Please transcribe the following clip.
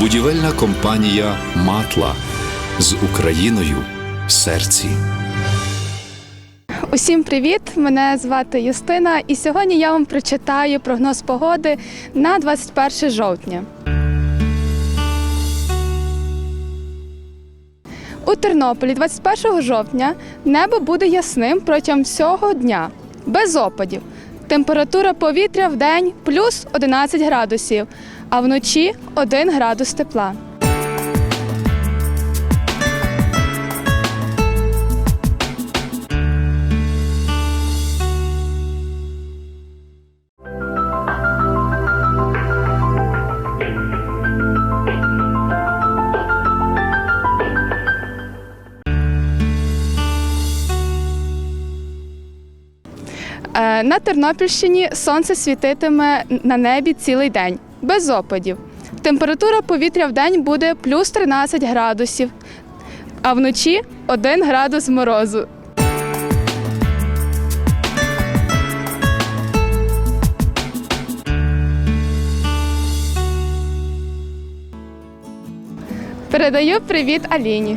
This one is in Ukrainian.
Будівельна компанія Матла з Україною в серці. Усім привіт! Мене звати Юстина, і сьогодні я вам прочитаю прогноз погоди на 21 жовтня. У Тернополі 21 жовтня небо буде ясним протягом всього дня, без опадів. Температура повітря в день плюс 11 градусів, а вночі 1 градус тепла. На Тернопільщині сонце світитиме на небі цілий день, без опадів. Температура повітря в день буде плюс 13 градусів, а вночі 1 градус морозу. Передаю привіт Аліні.